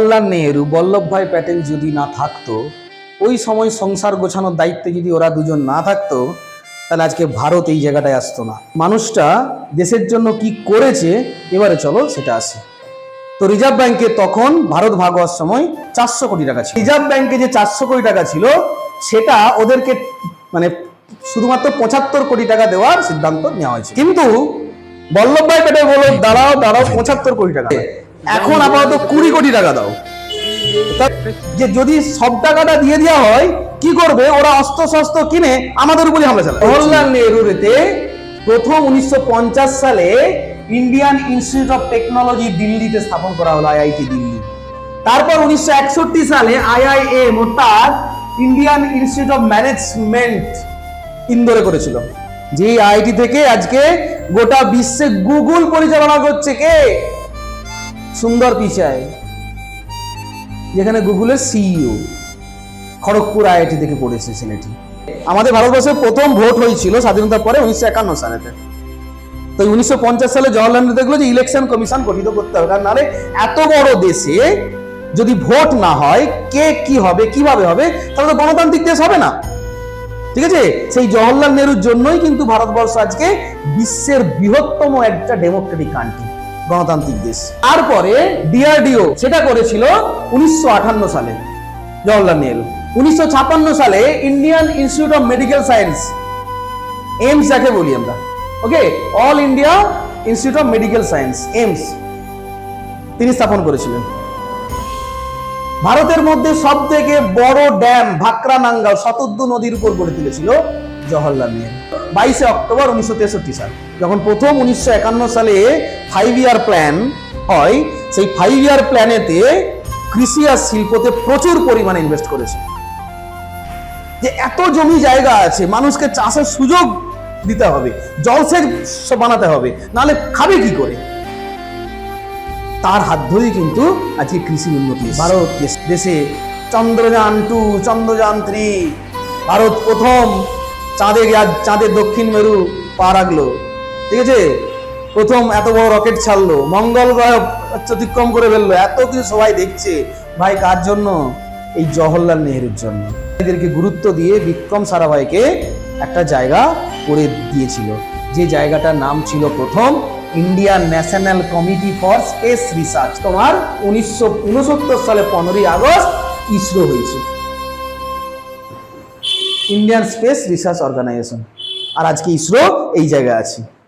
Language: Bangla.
জওহরলাল নেহেরু বল্লভভাই প্যাটেল যদি না থাকতো, ওই সময় সংসার গোছানোর দায়িত্বে যদি ওরা দুজন না থাকতো, তাহলে আজকে ভারত এই জায়গাটায় আসতো না। মানুষটা দেশের জন্য কি করেছে, এবারে চলো সেটা আসে। তো রিজার্ভ ব্যাংকে তখন ভারত ভাগ হওয়ার সময় চারশো কোটি টাকা ছিল। রিজার্ভ ব্যাংকে যে চারশো কোটি টাকা ছিল, সেটা ওদেরকে মানে শুধুমাত্র পঁচাত্তর কোটি টাকা দেওয়ার সিদ্ধান্ত নেওয়া হয়েছে। কিন্তু বল্লভভাই প্যাটেল বলল, দাঁড়াও দাঁড়াও, পঁচাত্তর কোটি টাকা। এখন আপাতত কুড়ি কোটি টাকা দাও। যে যদি সব টাকাটা দিয়ে দেওয়া হয়, কি করবে? ওরা অস্ত্র শস্ত্র কিনে আমাদের উপরে হামলা চালাবে। জওহরলাল নেহরুর এতে প্রথম উনিশশো সালে ইন্ডিয়ান ইনস্টিটিউট অফ টেকনোলজি দিল্লিতে স্থাপন করা হলো আইআইটি দিল্লি। তারপর উনিশশো একষট্টি সালে আইআইএম অর্থাৎ ইন্ডিয়ান ইনস্টিটিউট অফ ম্যানেজমেন্ট ইন্দোরে করেছিল। যে আইআইটি থেকে আজকে গোটা বিশ্বে গুগল পরিচালনা করছে কে? সুন্দর পিচাই, যেখানে গুগলের সিইও খড়গপুর আইআইটি থেকে পড়েছে ছেলেটি। আমাদের ভারতবর্ষে প্রথম ভোট হয়েছিল স্বাধীনতার পরে উনিশশো একান্ন সালেতে। তো উনিশশো পঞ্চাশ সালে জওয়াহরলাল নেহরু দেখল যে ইলেকশন কমিশন গঠিত করতে হবে, কারণ নাহলে এত বড় দেশে যদি ভোট না হয়, কে কি হবে, কীভাবে হবে, তাহলে তো গণতান্ত্রিক দেশ হবে না। ঠিক আছে? সেই জওহরলাল নেহরুর জন্যই কিন্তু ভারতবর্ষ আজকে বিশ্বের বৃহত্তম একটা ডেমোক্রেটিক কান্ট্রি গণতান্ত্রিক দেশ। তারপরে ডিআরডিও সেটা করেছিল উনিশশো সালে জওহরলাল নেহরু। উনিশশো সালে Indian Institute of Medical Science, AIIMS যাকে বলি আমরা। Okay? All India Institute of Medical Science, AIIMS. তিনি স্থাপন করেছিলেন। ভারতের মধ্যে সব থেকে বড় ড্যাম ভাকরা নাঙ্গাল শতদ্দু নদীর উপর গড়ে তুলেছিল জওহরলাল নেহরু। বাইশে অক্টোবর উনিশশো তেষট্টি সাল, যখন প্রথম উনিশশো একান্ন সালে ফাইভ ইয়ার প্ল্যান হয় সেই ফাইভ ইয়ার প্ল্যানেতে কৃষি আর শিল্পতে প্রচুর পরিমাণে ইনভেস্ট করেছে। যে এত জমি জায়গা আছে মানুষকে চাষের সুযোগ দিতে হবে জলসেচ বানাতে হবে নাহলে খাবে কি করে? তার হাত ধরেই কিন্তু আজকে কৃষি উন্নতি ভারত দেশ- চন্দ্রযান টু চন্দ্রযান থ্রি ভারত প্রথম চাঁদে চাঁদের দক্ষিণ মেরু পা রাখল। ঠিক আছে? প্রথম এত বড় রকেট ছাড়লো। মঙ্গল গ্রহ অতিক্রম করে ফেলল। এত কিছু সবাই দেখছে। ভাই, কার জন্য? এই জওহরলাল নেহরুর জন্য। এদেরকে গুরুত্ব দিয়ে বিক্রম সারাভাইকে একটা জায়গা করে দিয়েছিল। যে জায়গাটার নাম ছিল প্রথম Indian National Committee for Space Research. তোমার উনিশশো উনসত্তর সালে পনেরোই আগস্ট ইসরো হয়েছে। Indian Space Research Organisation. আর আজকে ইসরো এই জায়গায় আছে।